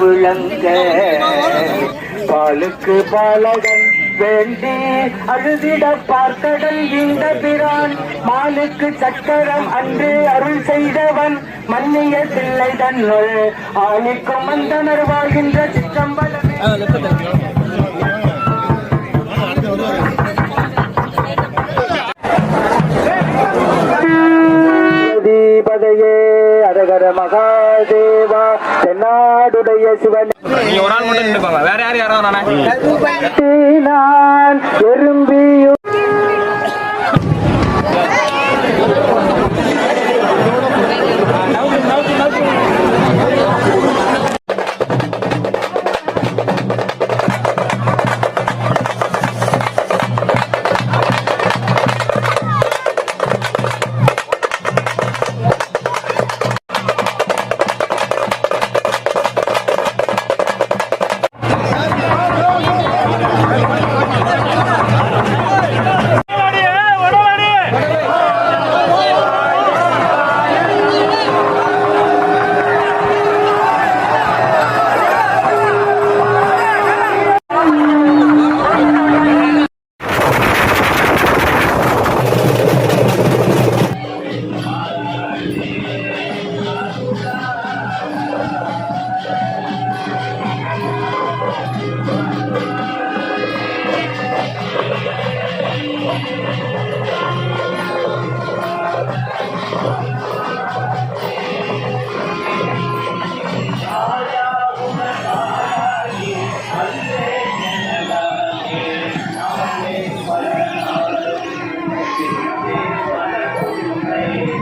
விளங்க பாலுக்கு பாலகன் வேண்டி அழுதிட பார்த்தடல் இந்த பிரான். மாலுக்கு சக்கரம் அன்று அருள் செய்தவன். மன்னிய பிள்ளை தன்னுள் ஆணிக்கும் மந்தனர் வாழ்கின்ற சிற்றம்பலமே. அரகர மகாதேவா தென்னாடுடைய சிவன். நீங்க ஒரு ஆள் மட்டும் நின்றுப்பாங்க. வேற யாரும் யாரும் நானே நான் எறும்பியும்